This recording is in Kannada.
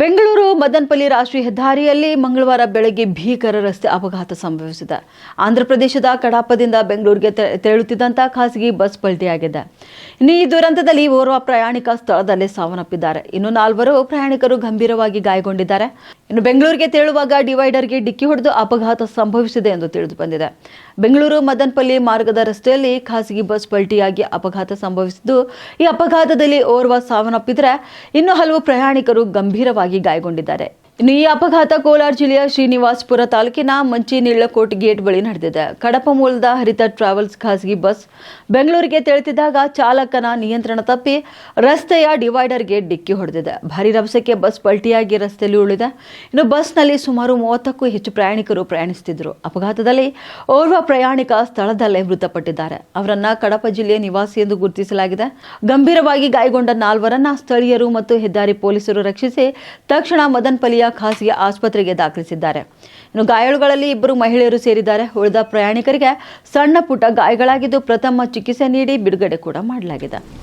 ಬೆಂಗಳೂರು ಮದನಪಲ್ಲಿ ರಾಷ್ಟ್ರೀಯ ಹೆದ್ದಾರಿಯಲ್ಲಿ ಮಂಗಳವಾರ ಬೆಳಗ್ಗೆ ಭೀಕರ ರಸ್ತೆ ಅಪಘಾತ ಸಂಭವಿಸಿದೆ. ಆಂಧ್ರಪ್ರದೇಶದ ಕಡಾಪದಿಂದ ಬೆಂಗಳೂರಿಗೆ ತೆ- ತೆರಳುತ್ತಿದ್ದಂಥ ಖಾಸಗಿ ಬಸ್ ಪಲ್ಟಿಯಾಗಿದೆ. ಇನ್ನು ಈ ದುರಂತದಲ್ಲಿ ಓರ್ವ ಪ್ರಯಾಣಿಕ ಸ್ಥಳದಲ್ಲೇ ಸಾವನ್ನಪ್ಪಿದ್ದಾರೆ. ಇನ್ನು ನಾಲ್ವರು ಪ್ರಯಾಣಿಕರು ಗಂಭೀರವಾಗಿ ಗಾಯಗೊಂಡಿದ್ದಾರೆ. ಇನ್ನು ಬೆಂಗಳೂರಿಗೆ ತೆರಳುವಾಗ ಡಿವೈಡರ್ಗೆ ಡಿಕ್ಕಿ ಹೊಡೆದು ಅಪಘಾತ ಸಂಭವಿಸಿದೆ ಎಂದು ತಿಳಿದು ಬಂದಿದೆ. ಬೆಂಗಳೂರು ಮದನ್ಪಲ್ಲಿ ಮಾರ್ಗದ ರಸ್ತೆಯಲ್ಲಿ ಖಾಸಗಿ ಬಸ್ ಪಲ್ಟಿಯಾಗಿ ಅಪಘಾತ ಸಂಭವಿಸಿದ್ದು, ಈ ಅಪಘಾತದಲ್ಲಿ ಓರ್ವ ಸಾವನ್ನಪ್ಪಿದ್ರೆ ಇನ್ನು ಹಲವು ಪ್ರಯಾಣಿಕರು ಗಂಭೀರವಾಗಿ ಗಾಯಗೊಂಡಿದ್ದಾರೆ. ಇನ್ನು ಈ ಅಪಘಾತ ಕೋಲಾರ ಜಿಲ್ಲೆಯ ಶ್ರೀನಿವಾಸಪುರ ತಾಲೂಕಿನ ಮಂಚಿನಿಳ್ಳಕೋಟ್ ಗೇಟ್ ಬಳಿ ನಡೆದಿದೆ. ಕಡಪ ಮೂಲದ ಹರಿತ ಟ್ರಾವೆಲ್ಸ್ ಖಾಸಗಿ ಬಸ್ ಬೆಂಗಳೂರಿಗೆ ತೆರಳುತ್ತಿದ್ದಾಗ ಚಾಲಕನ ನಿಯಂತ್ರಣ ತಪ್ಪಿ ರಸ್ತೆಯ ಡಿವೈಡರ್ಗೆ ಡಿಕ್ಕಿ ಹೊಡೆದಿದೆ. ಭಾರಿ ರಭಸಕ್ಕೆ ಬಸ್ ಪಲ್ಟಿಯಾಗಿ ರಸ್ತೆಯಲ್ಲಿ ಉಳಿದೆ ಇನ್ನು ಬಸ್ನಲ್ಲಿ ಸುಮಾರು ಮೂವತ್ತಕ್ಕೂ ಹೆಚ್ಚು ಪ್ರಯಾಣಿಕರು ಪ್ರಯಾಣಿಸುತ್ತಿದ್ದರು. ಅಪಘಾತದಲ್ಲಿ ಓರ್ವ ಪ್ರಯಾಣಿಕ ಸ್ಥಳದಲ್ಲೇ ಮೃತಪಟ್ಟಿದ್ದಾರೆ. ಅವರನ್ನ ಕಡಪ ಜಿಲ್ಲೆಯ ನಿವಾಸಿ ಎಂದು ಗುರುತಿಸಲಾಗಿದೆ. ಗಂಭೀರವಾಗಿ ಗಾಯಗೊಂಡ ನಾಲ್ವರನ್ನ ಸ್ಥಳೀಯರು ಮತ್ತು ಹೆದ್ದಾರಿ ಪೊಲೀಸರು ರಕ್ಷಿಸಿ ತಕ್ಷಣ ಮದನಪಲ್ಲಿಯ ಖಾಸಗಿ ಆಸ್ಪತ್ರೆಗೆ ದಾಖಲಿಸಿದ್ದಾರೆ. ಇನ್ನು ಗಾಯಾಳುಗಳಲ್ಲಿ ಇಬ್ಬರು ಮಹಿಳೆಯರು ಸೇರಿದ್ದಾರೆ. ಉಳಿದ ಪ್ರಯಾಣಿಕರಿಗೆ ಸಣ್ಣ ಪುಟ್ಟ ಗಾಯಗಳಾಗಿದ್ದು ಪ್ರಥಮ ಚಿಕಿತ್ಸೆ ನೀಡಿ ಬಿಡುಗಡೆ ಕೂಡ ಮಾಡಲಾಗಿದೆ.